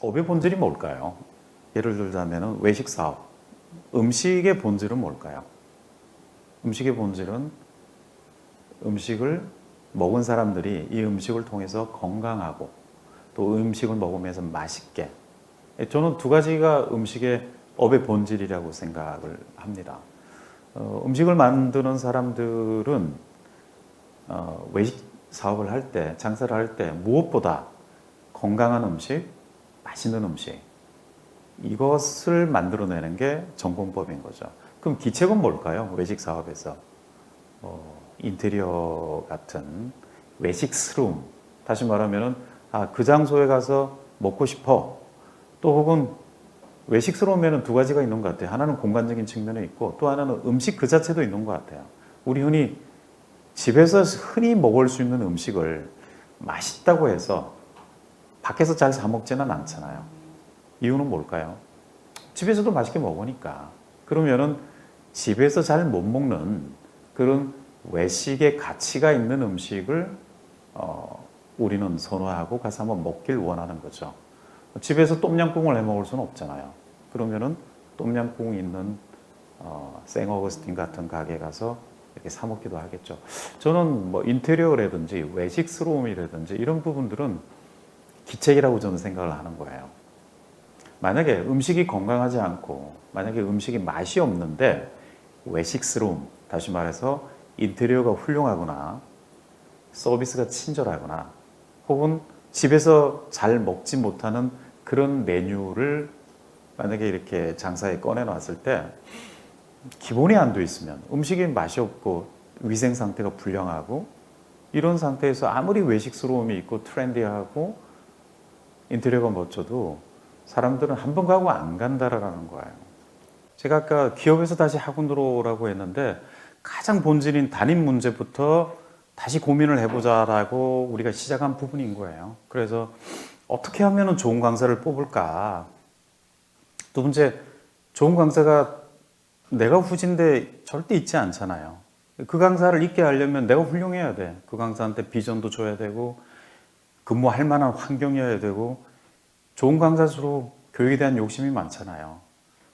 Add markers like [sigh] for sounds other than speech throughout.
업의 본질이 뭘까요? 예를 들자면 외식 사업. 음식의 본질은 뭘까요? 음식의 본질은 음식을 먹은 사람들이 이 음식을 통해서 건강하고 또 음식을 먹으면서 맛있게 저는 두 가지가 음식의 업의 본질이라고 생각을 합니다. 어, 음식을 만드는 사람들은 어, 외식 사업을 할 때, 장사를 할 때 무엇보다 건강한 음식, 맛있는 음식 이것을 만들어내는 게 전공법인 거죠. 그럼 기책은 뭘까요? 외식 사업에서 어, 인테리어 같은 외식 스룸 다시 말하면은 아, 그 장소에 가서 먹고 싶어 또 혹은 외식스러우면 두 가지가 있는 것 같아요. 하나는 공간적인 측면에 있고 또 하나는 음식 그 자체도 있는 것 같아요. 우리 흔히 집에서 흔히 먹을 수 있는 음식을 맛있다고 해서 밖에서 잘 사 먹지는 않잖아요. 이유는 뭘까요? 집에서도 맛있게 먹으니까. 그러면은 집에서 잘 못 먹는 그런 외식의 가치가 있는 음식을 어, 우리는 선호하고 가서 한번 먹길 원하는 거죠. 집에서 똠양꿍을 해 먹을 수는 없잖아요. 그러면은 똠양꿍 있는 어, 생어거스틴 같은 가게 가서 이렇게 사 먹기도 하겠죠. 저는 뭐 인테리어라든지 외식스러움이라든지 이런 부분들은 기책이라고 저는 생각을 하는 거예요. 만약에 음식이 건강하지 않고 만약에 음식이 맛이 없는데 외식스러움 다시 말해서 인테리어가 훌륭하거나 서비스가 친절하거나 혹은 집에서 잘 먹지 못하는 그런 메뉴를 만약에 이렇게 장사에 꺼내 놨을 때 기본이 안 돼 있으면 음식이 맛이 없고 위생 상태가 불량하고 이런 상태에서 아무리 외식스러움이 있고 트렌디하고 인테리어가 멋져도 사람들은 한 번 가고 안 간다라는 거예요. 제가 아까 기업에서 다시 학원 들어오라고 했는데 가장 본질인 단임 문제부터 다시 고민을 해보자라고 우리가 시작한 부분인 거예요. 그래서 어떻게 하면 좋은 강사를 뽑을까? 두 번째, 좋은 강사가 내가 후진데 절대 있지 않잖아요. 그 강사를 있게 하려면 내가 훌륭해야 돼. 그 강사한테 비전도 줘야 되고, 근무할 만한 환경이어야 되고, 좋은 강사수록 교육에 대한 욕심이 많잖아요.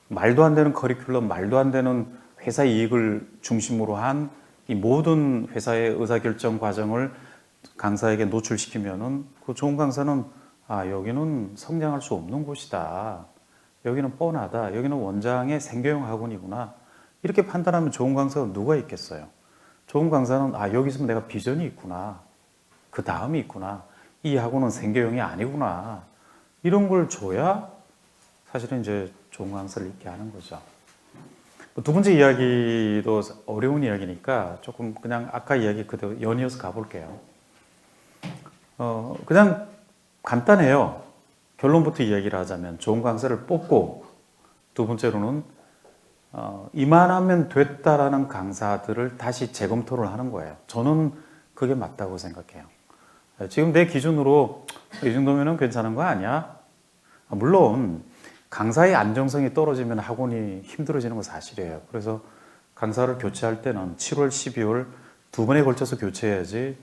말도 안 되는 커리큘럼, 말도 안 되는 회사 이익을 중심으로 한 이 모든 회사의 의사결정 과정을 강사에게 노출시키면은 그 좋은 강사는 아, 여기는 성장할 수 없는 곳이다. 여기는 뻔하다. 여기는 원장의 생계형 학원이구나. 이렇게 판단하면 좋은 강사가 누가 있겠어요? 좋은 강사는 아, 여기 있으면 내가 비전이 있구나. 그 다음이 있구나. 이 학원은 생계형이 아니구나. 이런 걸 줘야 사실은 이제 좋은 강사를 있게 하는 거죠. 두 번째 이야기도 어려운 이야기니까 조금 그냥 아까 이야기 그대로 연이어서 가볼게요. 어, 그냥 간단해요. 결론부터 이야기를 하자면 좋은 강사를 뽑고 두 번째로는 어, 이만하면 됐다라는 강사들을 다시 재검토를 하는 거예요. 저는 그게 맞다고 생각해요. 지금 내 기준으로 이 정도면 괜찮은 거 아니야? 물론 강사의 안정성이 떨어지면 학원이 힘들어지는 건 사실이에요. 그래서 강사를 교체할 때는 7월, 12월 두 번에 걸쳐서 교체해야지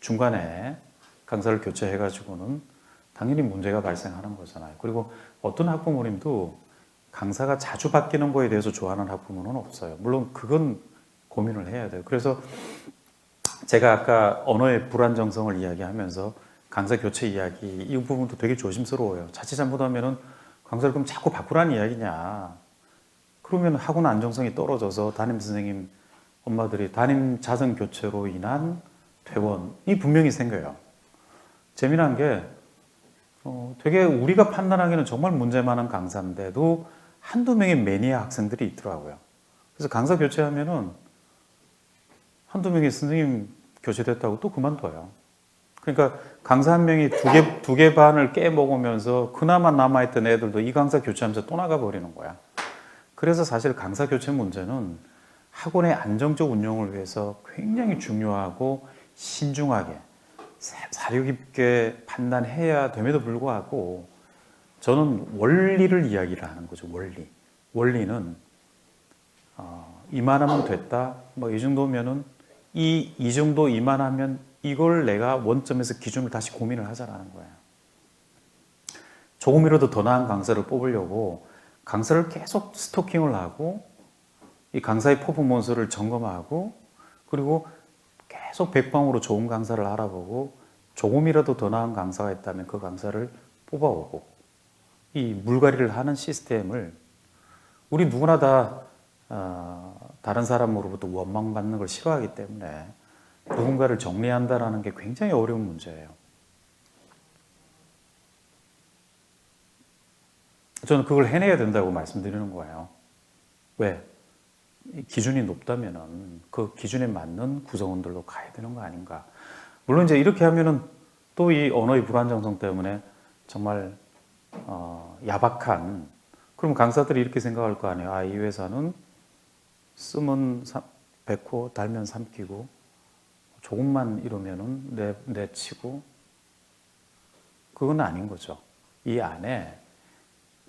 중간에 강사를 교체해가지고는 당연히 문제가 발생하는 거잖아요. 그리고 어떤 학부모님도 강사가 자주 바뀌는 거에 대해서 좋아하는 학부모는 없어요. 물론 그건 고민을 해야 돼요. 그래서 제가 아까 언어의 불안정성을 이야기하면서 강사 교체 이야기 이 부분도 되게 조심스러워요. 자칫 잘못하면은 강사를 그럼 자꾸 바꾸라는 이야기냐. 그러면 학원 안정성이 떨어져서 담임 선생님 엄마들이 담임 자정 교체로 인한 퇴원이 분명히 생겨요. 재미난 게 어, 되게 우리가 판단하기에는 정말 문제 많은 강사인데도 한두 명의 매니아 학생들이 있더라고요. 그래서 강사 교체하면은 한두 명의 선생님 교체됐다고 또 그만둬요. 그러니까 강사 한 명이 두 개, 두 개 반을 깨먹으면서 그나마 남아있던 애들도 이 강사 교체하면서 또 나가버리는 거야. 그래서 사실 강사 교체 문제는 학원의 안정적 운영을 위해서 굉장히 중요하고 신중하게 사려 깊게 판단해야 됨에도 불구하고 저는 원리를 이야기를 하는 거죠. 원리. 원리는 어, 이만하면 됐다. 뭐 이 정도면은 이, 이 정도 이만하면 이걸 내가 원점에서 기준을 다시 고민을 하자라는 거예요. 조금이라도 더 나은 강사를 뽑으려고 강사를 계속 스토킹을 하고 이 강사의 퍼포먼스를 점검하고 그리고 계속 백방으로 좋은 강사를 알아보고 조금이라도 더 나은 강사가 있다면 그 강사를 뽑아오고 이 물갈이를 하는 시스템을 우리 누구나 다 어, 다른 사람으로부터 원망받는 걸 싫어하기 때문에 누군가를 정리한다라는 게 굉장히 어려운 문제예요. 저는 그걸 해내야 된다고 말씀드리는 거예요. 왜? 이 기준이 높다면은 그 기준에 맞는 구성원들로 가야 되는 거 아닌가. 물론 이제 이렇게 하면은 또 이 언어의 불안정성 때문에 정말 어, 야박한 그럼 강사들이 이렇게 생각할 거 아니에요. 아, 이 회사는 쓰면 삼- 뱉고 달면 삼키고 조금만 이러면은 내, 내치고 그건 아닌 거죠. 이 안에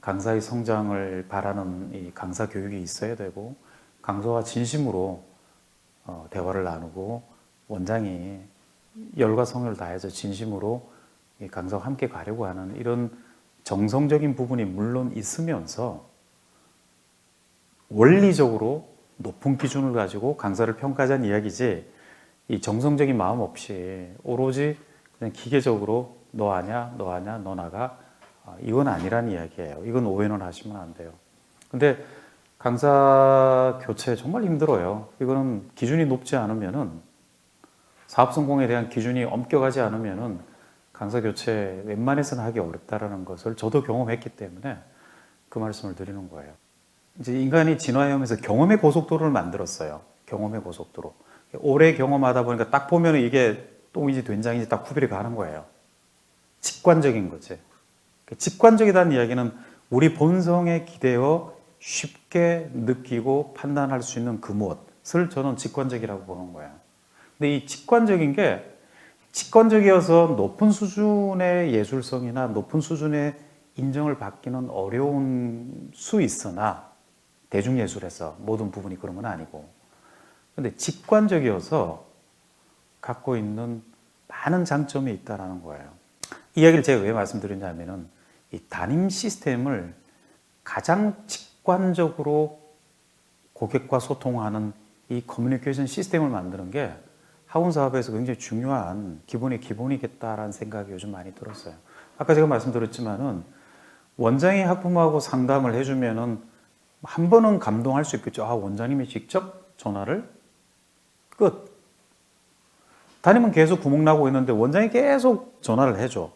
강사의 성장을 바라는 이 강사 교육이 있어야 되고 강사와 진심으로 어, 대화를 나누고 원장이 열과 성을 다해서 진심으로 이 강사와 함께 가려고 하는 이런 정성적인 부분이 물론 있으면서 원리적으로 높은 기준을 가지고 강사를 평가하자는 이야기지 이 정성적인 마음 없이 오로지 그냥 기계적으로 너 아냐 너 아냐 너 나가 아, 이건 아니란 이야기예요. 이건 오해는 하시면 안 돼요. 근데 강사 교체 정말 힘들어요. 이거는 기준이 높지 않으면은 사업 성공에 대한 기준이 엄격하지 않으면은 강사 교체 웬만해서는 하기 어렵다라는 것을 저도 경험했기 때문에 그 말씀을 드리는 거예요. 이제 인간이 진화해오면서 경험의 고속도로를 만들었어요. 경험의 고속도로. 오래 경험하다 보니까 딱 보면 이게 똥인지 된장인지 딱 구별이 가는 거예요. 직관적인 거지. 그 직관적이라는 이야기는 우리 본성에 기대어 쉽게 느끼고 판단할 수 있는 그 무엇을 저는 직관적이라고 보는 거예요. 근데 이 직관적인 게 직관적이어서 높은 수준의 예술성이나 높은 수준의 인정을 받기는 어려운 수 있으나 대중예술에서 모든 부분이 그런 건 아니고 근데 직관적이어서 갖고 있는 많은 장점이 있다라는 거예요. 이 이야기를 제가 왜 말씀드리냐면은 이 담임 시스템을 가장 직관적으로 고객과 소통하는 이 커뮤니케이션 시스템을 만드는 게 학원 사업에서 굉장히 중요한 기본의 기본이겠다라는 생각이 요즘 많이 들었어요. 아까 제가 말씀드렸지만은 원장이 학부모하고 상담을 해주면은 한 번은 감동할 수 있겠죠. 아 원장님이 직접 전화를 끝. 담임은 계속 구멍 나고 있는데 원장이 계속 전화를 해줘.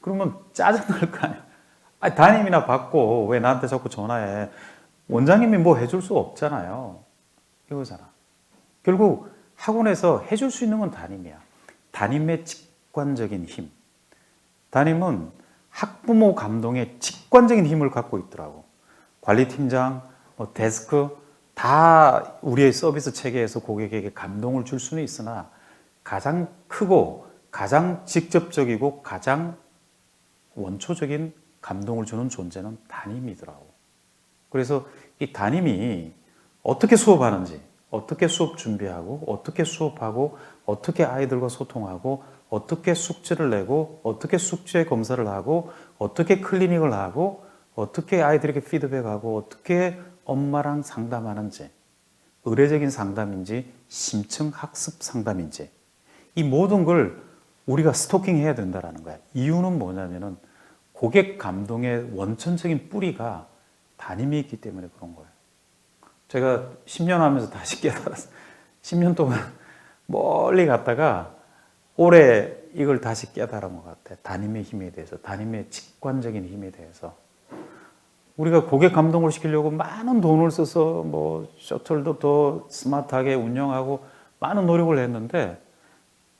그러면 짜증날 거 아니야. 아니, 담임이나 받고 왜 나한테 자꾸 전화해. 원장님이 뭐 해줄 수 없잖아요. 이거잖아. 결국 학원에서 해줄 수 있는 건 담임이야. 담임의 직관적인 힘. 담임은 학부모 감동의 직관적인 힘을 갖고 있더라고. 관리팀장, 뭐 데스크 다 우리의 서비스 체계에서 고객에게 감동을 줄 수는 있으나 가장 크고 가장 직접적이고 가장 원초적인 감동을 주는 존재는 담임이더라고. 그래서 이 담임이 어떻게 수업하는지, 어떻게 수업 준비하고, 어떻게 수업하고, 어떻게 아이들과 소통하고, 어떻게 숙제를 내고, 어떻게 숙제 검사를 하고, 어떻게 클리닉을 하고, 어떻게 아이들에게 피드백하고, 어떻게 엄마랑 상담하는지, 의례적인 상담인지, 심층 학습 상담인지, 이 모든 걸 우리가 스토킹 해야 된다라는 거야. 이유는 뭐냐면은 고객 감동의 원천적인 뿌리가 담임이 있기 때문에 그런 거예요. 제가 10년 하면서 다시 깨달았어요. 10년 동안 멀리 갔다가 올해 이걸 다시 깨달은 것 같아요. 담임의 힘에 대해서, 담임의 직관적인 힘에 대해서. 우리가 고객 감동을 시키려고 많은 돈을 써서 뭐 셔틀도 더 스마트하게 운영하고 많은 노력을 했는데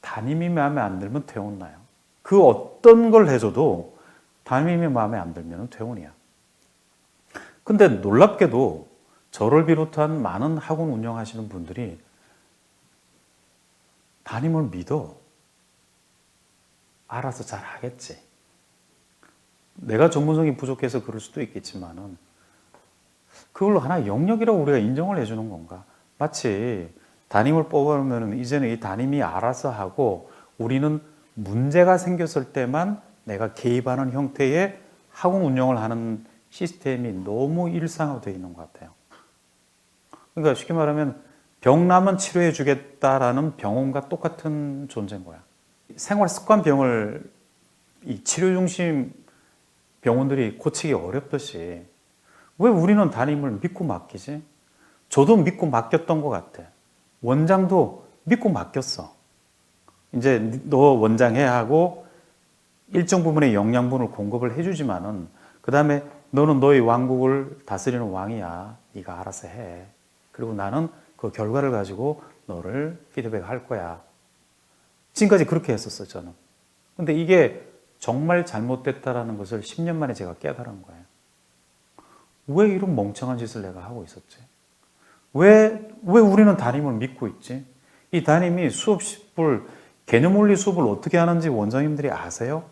담임이 마음에 안 들면 퇴원나요. 그 어떤 걸 해줘도 담임이 마음에 안 들면 퇴원이야. 근데 놀랍게도 저를 비롯한 많은 학원 운영하시는 분들이 담임을 믿어. 알아서 잘 하겠지. 내가 전문성이 부족해서 그럴 수도 있겠지만은 그걸로 하나 영역이라고 우리가 인정을 해주는 건가? 마치 담임을 뽑아놓으면 이제는 이 담임이 알아서 하고 우리는 문제가 생겼을 때만 내가 개입하는 형태의 학원 운영을 하는 시스템이 너무 일상화되어 있는 것 같아요. 그러니까 쉽게 말하면 병나면 치료해 주겠다라는 병원과 똑같은 존재인 거야. 생활 습관 병을 이 치료 중심 병원들이 고치기 어렵듯이 왜 우리는 담임을 믿고 맡기지? 저도 믿고 맡겼던 것 같아. 원장도 믿고 맡겼어. 이제 너 원장 해야 하고 일정 부분의 영양분을 공급을 해주지만은 그 다음에 너는 너의 왕국을 다스리는 왕이야. 네가 알아서 해. 그리고 나는 그 결과를 가지고 너를 피드백 할 거야. 지금까지 그렇게 했었어 저는. 근데 이게 정말 잘못됐다라는 것을 10년 만에 제가 깨달은 거예요. 왜 이런 멍청한 짓을 내가 하고 있었지? 왜, 왜 우리는 담임을 믿고 있지? 이 담임이 수업을, 개념 원리 수업을 어떻게 하는지 원장님들이 아세요?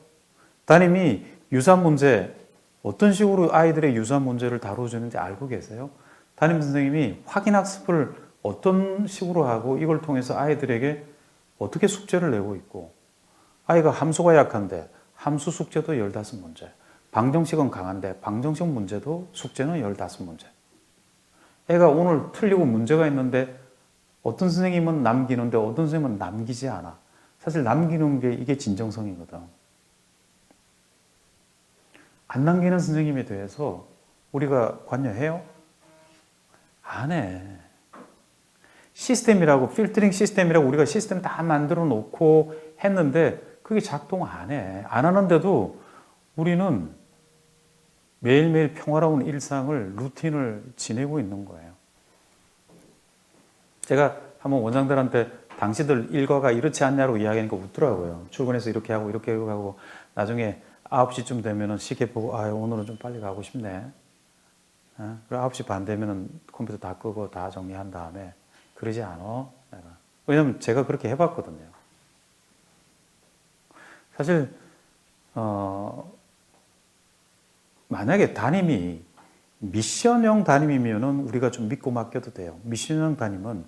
담임이 유산 문제, 어떤 식으로 아이들의 유산 문제를 다뤄주는지 알고 계세요? 담임 선생님이 확인 학습을 어떤 식으로 하고 이걸 통해서 아이들에게 어떻게 숙제를 내고 있고, 아이가 함수가 약한데 함수 숙제도 15문제, 방정식은 강한데 방정식 문제도 숙제는 15문제. 애가 오늘 틀리고 문제가 있는데 어떤 선생님은 남기는데 어떤 선생님은 남기지 않아. 사실 남기는 게 이게 진정성이거든. 안 남기는 선생님에 대해서 우리가 관여해요? 안 해. 시스템이라고, 필터링 시스템이라고 우리가 시스템 다 만들어 놓고 했는데 그게 작동 안 해. 안 하는데도 우리는 매일매일 평화로운 일상을, 루틴을 지내고 있는 거예요. 제가 한번 원장들한테 당시들 일과가 이렇지 않냐고 이야기하니까 웃더라고요. 출근해서 이렇게 하고 이렇게 하고 나중에 9시쯤 되면은 시계 보고 아 오늘은 좀 빨리 가고 싶네. 어? 그리고 9시 반 되면은 컴퓨터 다 끄고 다 정리한 다음에 그러지 않아 내가. 왜냐면 제가 그렇게 해봤거든요. 사실 어 만약에 담임이 미션형 담임이면은 우리가 좀 믿고 맡겨도 돼요. 미션형 담임은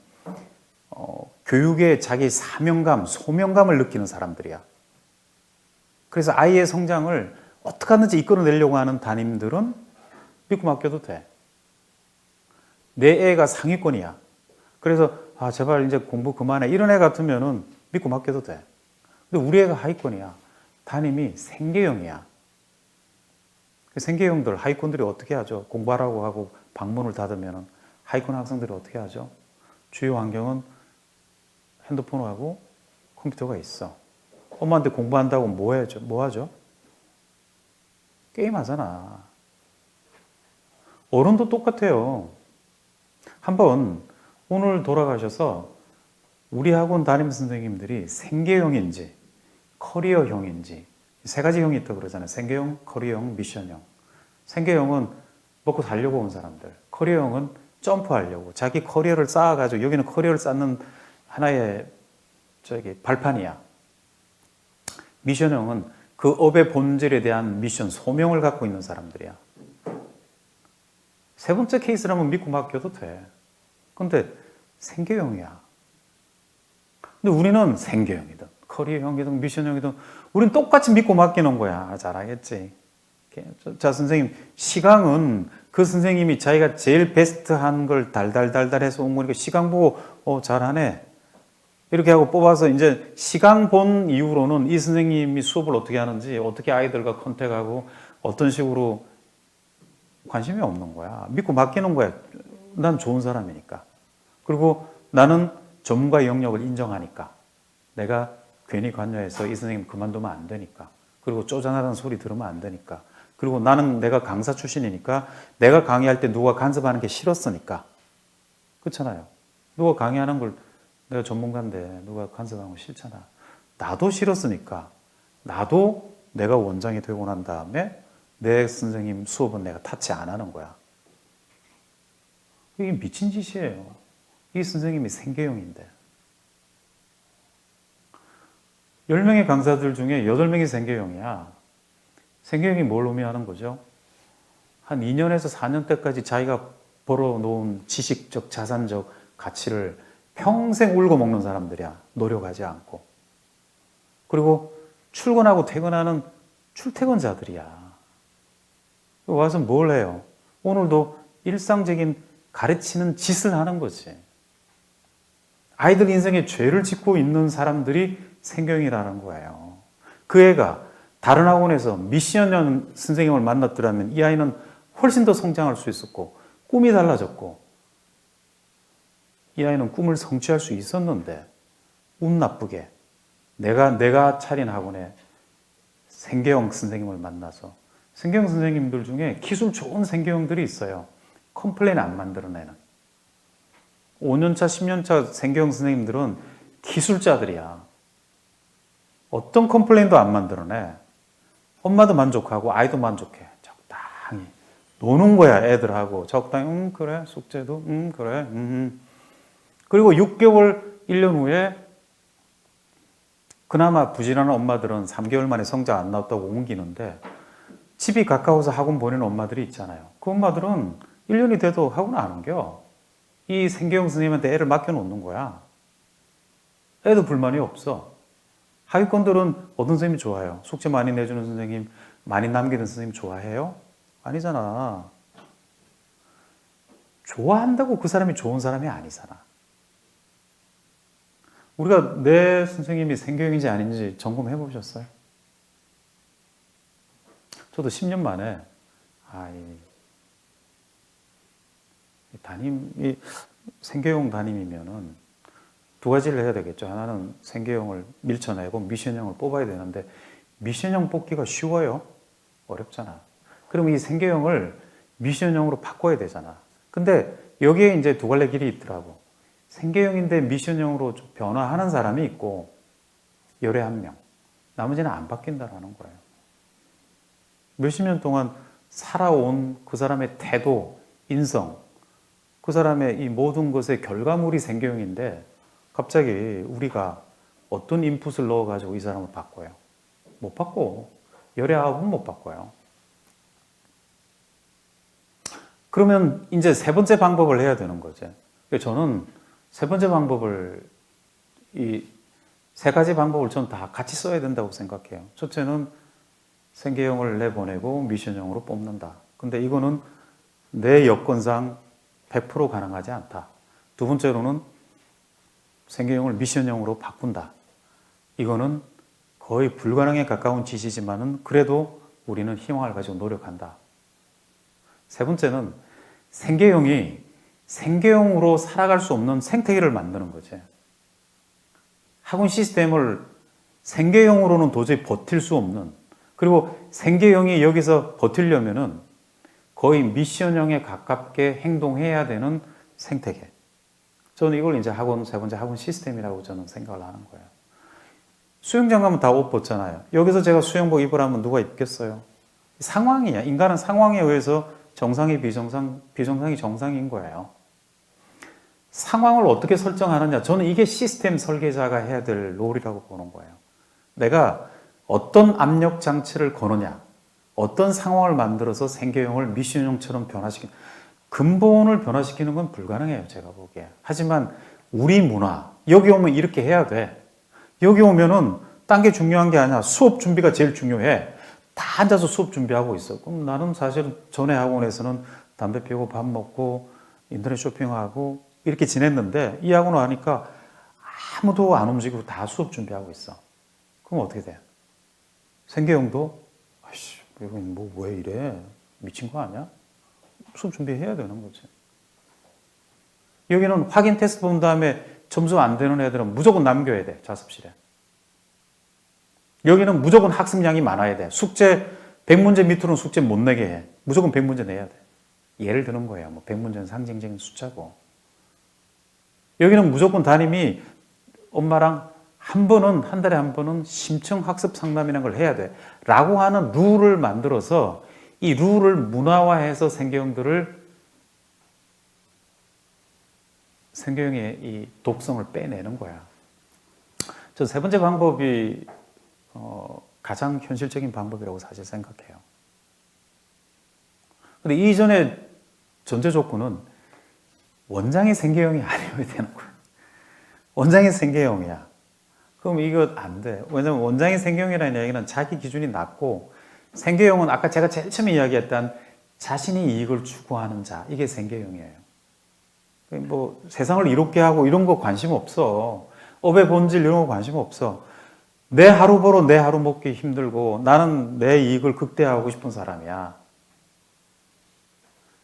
어, 교육에 자기 사명감, 소명감을 느끼는 사람들이야. 그래서 아이의 성장을 어떻게 하든지 이끌어내려고 하는 담임들은 믿고 맡겨도 돼. 내 애가 상위권이야. 그래서 아 제발 이제 공부 그만해 이런 애 같으면은 믿고 맡겨도 돼. 근데 우리 애가 하위권이야. 담임이 생계형이야. 그 생계형들 하위권들이 어떻게 하죠? 공부하라고 하고 방문을 닫으면은 하위권 학생들이 어떻게 하죠? 주요 환경은 핸드폰하고 컴퓨터가 있어. 엄마한테 공부한다고 뭐 하죠? 뭐 하죠? 게임 하잖아. 어른도 똑같아요. 한번 오늘 돌아가셔서 우리 학원 담임 선생님들이 생계형인지 커리어형인지 세 가지 형이 있다고 그러잖아요. 생계형, 커리어형, 미션형. 생계형은 먹고 살려고 온 사람들. 커리어형은 점프하려고 자기 커리어를 쌓아가지고 여기는 커리어를 쌓는 하나의 저기 발판이야. 미션형은 그 업의 본질에 대한 미션, 소명을 갖고 있는 사람들이야. 세 번째 케이스라면 믿고 맡겨도 돼. 근데 생계형이야. 근데 우리는 생계형이든, 커리어 형이든, 미션 형이든, 우리는 똑같이 믿고 맡기는 거야. 아, 잘하겠지. 자, 선생님, 시강은 그 선생님이 자기가 제일 베스트한 걸 달달달달 해서 온 거니까 시강 보고, 어, 잘하네. 이렇게 하고 뽑아서 이제 시강 본 이후로는 이 선생님이 수업을 어떻게 하는지, 어떻게 아이들과 컨택하고, 어떤 식으로 관심이 없는 거야. 믿고 맡기는 거야. 난 좋은 사람이니까. 그리고 나는 전문가의 영역을 인정하니까. 내가 괜히 관여해서 이 선생님 그만두면 안 되니까. 그리고 쪼잔하다는 소리 들으면 안 되니까. 그리고 나는 내가 강사 출신이니까 내가 강의할 때 누가 간섭하는 게 싫었으니까. 그렇잖아요. 누가 강의하는 걸 내가 전문가인데 누가 간섭하는 거 싫잖아. 나도 싫었으니까. 나도 내가 원장이 되고 난 다음에 내 선생님 수업은 내가 타치 안 하는 거야. 이게 미친 짓이에요. 이 선생님이 생계형인데. 10명의 강사들 중에 8명이 생계형이야. 생계형이 뭘 의미하는 거죠? 한 2년에서 4년 때까지 자기가 벌어놓은 지식적, 자산적 가치를 평생 울고 먹는 사람들이야. 노력하지 않고. 그리고 출근하고 퇴근하는 출퇴근자들이야. 와서 뭘 해요? 오늘도 일상적인 가르치는 짓을 하는 거지. 아이들 인생에 죄를 짓고 있는 사람들이 생경이라는 거예요. 그 애가 다른 학원에서 미션년 선생님을 만났더라면 이 아이는 훨씬 더 성장할 수 있었고 꿈이 달라졌고 이 아이는 꿈을 성취할 수 있었는데 운 나쁘게 내가 내가 차린 학원에 생계형 선생님을 만나서 생계형 선생님들 중에 기술 좋은 생계형들이 있어요. 컴플레인 안 만들어내는 5년차, 10년차 생계형 선생님들은 기술자들이야. 어떤 컴플레인도 안 만들어내. 엄마도 만족하고 아이도 만족해. 적당히. 노는 거야, 애들하고. 적당히, 음, 그래. 숙제도, 음, 그래. 음. 그리고 6개월, 1년 후에 그나마 부지런한 엄마들은 3개월 만에 성적 안 나왔다고 옮기는데 집이 가까워서 학원 보내는 엄마들이 있잖아요. 그 엄마들은 1년이 돼도 학원 안 옮겨. 이 생계형 선생님한테 애를 맡겨놓는 거야. 애도 불만이 없어. 하위권들은 어떤 선생님이 좋아요? 숙제 많이 내주는 선생님, 많이 남기는 선생님 좋아해요? 아니잖아. 좋아한다고 그 사람이 좋은 사람이 아니잖아. 우리가 내 선생님이 생교형인지 아닌지 점검해 보셨어요? 저도 10년 만에 아, 이, 이 담임, 이 생교형 담임이면은 두 가지를 해야 되겠죠. 하나는 생계형을 밀쳐내고 미션형을 뽑아야 되는데 미션형 뽑기가 쉬워요? 어렵잖아. 그럼 이 생계형을 미션형으로 바꿔야 되잖아. 근데 여기에 이제 두 갈래 길이 있더라고. 생계형인데 미션형으로 좀 변화하는 사람이 있고 열에 한 명. 나머지는 안 바뀐다라는 거예요. 몇십 년 동안 살아온 그 사람의 태도, 인성, 그 사람의 이 모든 것의 결과물이 생계형인데 갑자기 우리가 어떤 인풋을 넣어가지고 이 사람을 바꿔요? 못 바꿔. 아홉은 못 바꿔요. 그러면 이제 세 번째 방법을 해야 되는 거죠. 저는 세 번째 방법을 이 세 가지 방법을 저는 다 같이 써야 된다고 생각해요. 첫째는 생계형을 내보내고 미션형으로 뽑는다. 근데 이거는 내 여건상 100% 가능하지 않다. 두 번째로는 생계형을 미션형으로 바꾼다. 이거는 거의 불가능에 가까운 짓이지만은 그래도 우리는 희망을 가지고 노력한다. 세 번째는 생계형이 생계형으로 살아갈 수 없는 생태계를 만드는 거지. 학원 시스템을 생계형으로는 도저히 버틸 수 없는 그리고 생계형이 여기서 버틸려면은 거의 미션형에 가깝게 행동해야 되는 생태계. 저는 이걸 이제 학원 세 번째 학원 시스템이라고 저는 생각을 하는 거예요. 수영장 가면 다 옷 벗잖아요. 여기서 제가 수영복 입으라면 누가 입겠어요? 상황이야. 인간은 상황에 의해서 정상이 비정상, 비정상이 정상인 거예요. 상황을 어떻게 설정하느냐. 저는 이게 시스템 설계자가 해야 될 롤이라고 보는 거예요. 내가 어떤 압력 장치를 거느냐. 어떤 상황을 만들어서 생계형을 미션형처럼 변화시키는 근본을 변화시키는 건 불가능해요. 제가 보기에. 하지만 우리 문화 여기 오면 이렇게 해야 돼. 여기 오면은 딴 게 중요한 게 아니야. 수업 준비가 제일 중요해. 다 앉아서 수업 준비하고 있어. 그럼 나는 사실 전에 학원에서는 담배 피우고 밥 먹고 인터넷 쇼핑하고 이렇게 지냈는데 이 학원을 하니까 아무도 안 움직이고 다 수업 준비하고 있어. 그럼 어떻게 돼? 생계형도 아이씨, 이건 뭐왜 이래? 미친 거 아니야? 수업 준비해야 되는 거지. 여기는 확인 테스트 본 다음에 점수 안 되는 애들은 무조건 남겨야 돼, 자습실에. 여기는 무조건 학습량이 많아야 돼. 숙제 100문제 밑으로는 숙제 못 내게 해. 무조건 100문제 내야 돼. 예를 드는 거예요. 뭐 100문제는 상징적인 숫자고. 여기는 무조건 담임이 엄마랑 한 번은 한 달에 한 번은 심층 학습 상담이라는 걸 해야 돼. 라고 하는 룰을 만들어서 이 룰을 문화화해서 생계형들을 생계형의 이 독성을 빼내는 거야. 저 세 번째 방법이 어, 가장 현실적인 방법이라고 사실 생각해요. 근데 이전에 전제 조건은 원장이 생계형이 [laughs] 아니어야 되는 거예요. 원장이 생계형이야. 그럼 이거 안 돼. 왜냐면 원장이 생계형이라는 얘기는 자기 기준이 낮고 생계형은 아까 제가 제일 처음에 이야기했던 자신이 이익을 추구하는 자 이게 생계형이에요. 뭐 세상을 이롭게 하고 이런 거 관심 없어. 업의 본질 이런 거 관심 없어. 내 하루 벌어 내 하루 먹기 힘들고 나는 내 이익을 극대화하고 싶은 사람이야.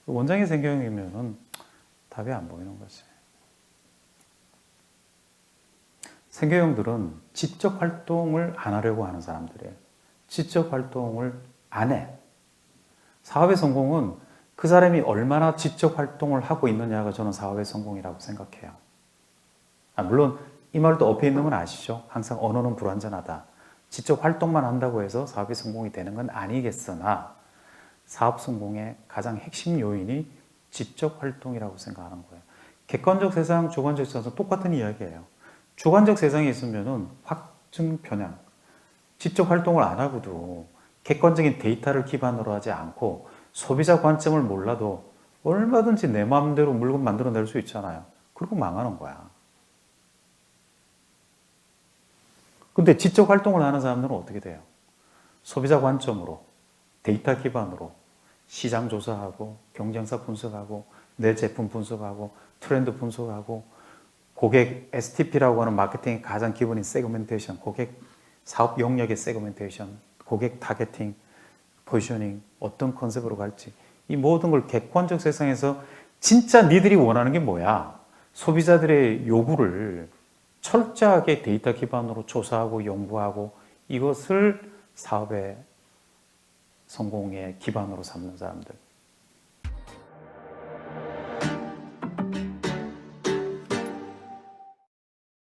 원장의 생경이면은 답이 안 보이는 거지. 생경들은 지적 활동을 안 하려고 하는 사람들이에요. 지적 활동을 안 해. 사업의 성공은 그 사람이 얼마나 지적 활동을 하고 있느냐가 저는 사업의 성공이라고 생각해요. 아, 물론 이 말도 업에 있는 건 아시죠? 항상 언어는 불완전하다. 지적 활동만 한다고 해서 사업이 성공이 되는 건 아니겠으나 사업 성공의 가장 핵심 요인이 지적 활동이라고 생각하는 거예요. 객관적 세상, 주관적 세상 똑같은 이야기예요. 주관적 세상에 있으면은 확증 편향, 지적 활동을 안 하고도 객관적인 데이터를 기반으로 하지 않고 소비자 관점을 몰라도 얼마든지 내 마음대로 물건 만들어낼 수 있잖아요. 그리고 망하는 거야. 근데 지적 활동을 하는 사람들은 어떻게 돼요? 소비자 관점으로, 데이터 기반으로 시장 조사하고, 경쟁사 분석하고, 내 제품 분석하고, 트렌드 분석하고, 고객 STP라고 하는 마케팅의 가장 기본인 세그멘테이션, 고객 사업 영역의 세그멘테이션, 고객 타겟팅, 포지셔닝, 어떤 컨셉으로 갈지 이 모든 걸 객관적 세상에서 진짜 니들이 원하는 게 뭐야? 소비자들의 요구를 철저하게 데이터 기반으로 조사하고 연구하고 이것을 사업의 성공의 기반으로 삼는 사람들.